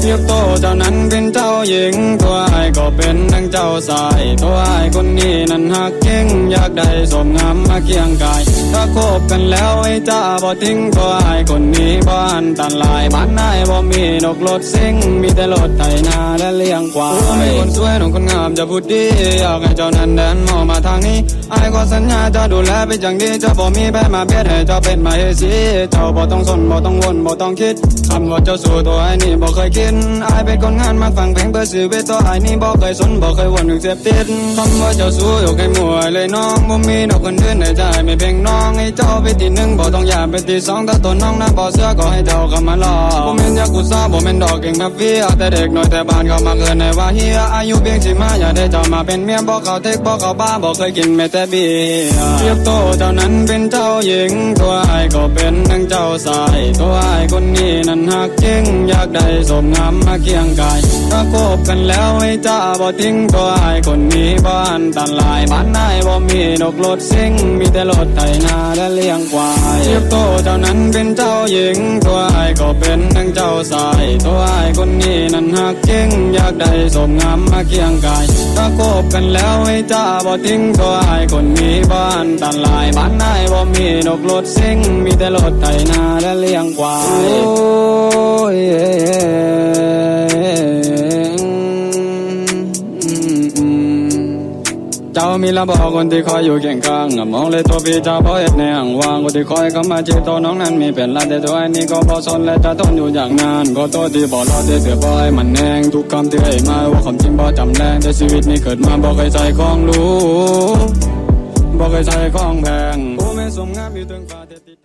เทียบโตเจ้านั้นเป็นเจ้าหญิง ตัวไอ้ายก็เป็นทั้งเจ้าสาย ตัวไอ้ายคนนี้นั้นหักเก่งอยากได้สมงามมาเคียงกาย ถ้าคบกันแล้วไอ้จ้าบ่ทิ้งตัวไอ้ายคนนี้บ้านตันลายบ้านนายบ่มีนกรถซิ่งมีแต่รถไถนาและเลี้ยงควายไม่คนสวยน้องคนงามจะพูดดีอยากให้เจ้านั้นเดินมองมาทางนี้ ไอ้ก็สัญญาจะดูแลเป็นอย่างดีจะบ่มีแพ้มาเบียดให้เจ้าเป็นมาเฮสีเจ้าบ่ต้องสนบ่ต้องวนบ่ต้องคิดคำว่าเจ้าสู่ตัวไอ้นี่บ่เคยคิดไอ้เป็นคนงานมาฟังเพลงเพื่อชีวิตตัวไอ้นี่บ่เคยสนบ่เคยวนถึงเสพติดคำว่าเจ้าสู่อยู่ใกล้หมวยเลยน้องบ่มีดอกคนอื่นในใจไม่เพ่งน้องให้เจ้าไปที่หนึ่งบ่ต้องอยากเป็นตีสองถ้าตัวน้องนะบ่เสื้อก็ให้เจ้าเข้ามาลอบ่แม่นยากุซ่าบ่แม่นดอกเก่งมาเฟียแต่เด็กน้อยแต่บ้านเขามาเกินในว่าเฮียอายุเพียงสิบห้าอย่าได้เจ้ามาเป็นเมียบ่เขาเทคบ่เขาบ้าบ่เคยกินแม้แต่เบียร์เทียบโตเจ้านั้นเป็นเจ้าหญิง ตัวไอ้ก็เป็นทั้งเจ้าสาย ตัวไอ้คนนี้นั้นหักจริงอยากได้สมงามมาเคียงกายถ้าคบกันแล้วให้จ้าบ่ทิ้งตัวไอ้คนนี้บ้านตันลายบ้านนายบ่มีนกรถซิ่งมีแต่รถไถนาและเลี้ยงควายเทียบโตเจ้านั้นเป็นเจ้าหญิง ตัวไอ้ก็เป็นทั้งเจ้าสาย ตัวไอ้คนนี้นั้นหักจริงอยากได้สมงามมาเคียงกาย ถ้าคบกันแล้วให้จ้าบ่ทิ้งตัวไอ้ายคนมีบ้านตันลายบ้านนายบ่มีนกรถซิ่งมีแต่รถไถนาและเลี้ยงควาย เจ้ามีระบอกคนที่คอยอยู่เคียงข้างมองเลยตัวพี่เจ้าเพราะเหตุในห่างว่างคนที่คอยเข้ามาจีบตัวน้องนั้นมีเป็นละแต่ตัวไอ้นี่ก็พอสนและจะทนอยู่อย่างนานก็ตัวที่บอกรอดเสือบ่ให้มันแน่งทุกคำที่ให้มาว่าความจริงบ่จำแรงแต่ชีวิตนี้เกิดมาบ่เคยใจของรู้บอกเคยใจของแพงผู้ไม่สมงามอยู่ถึงฟ้าเทีย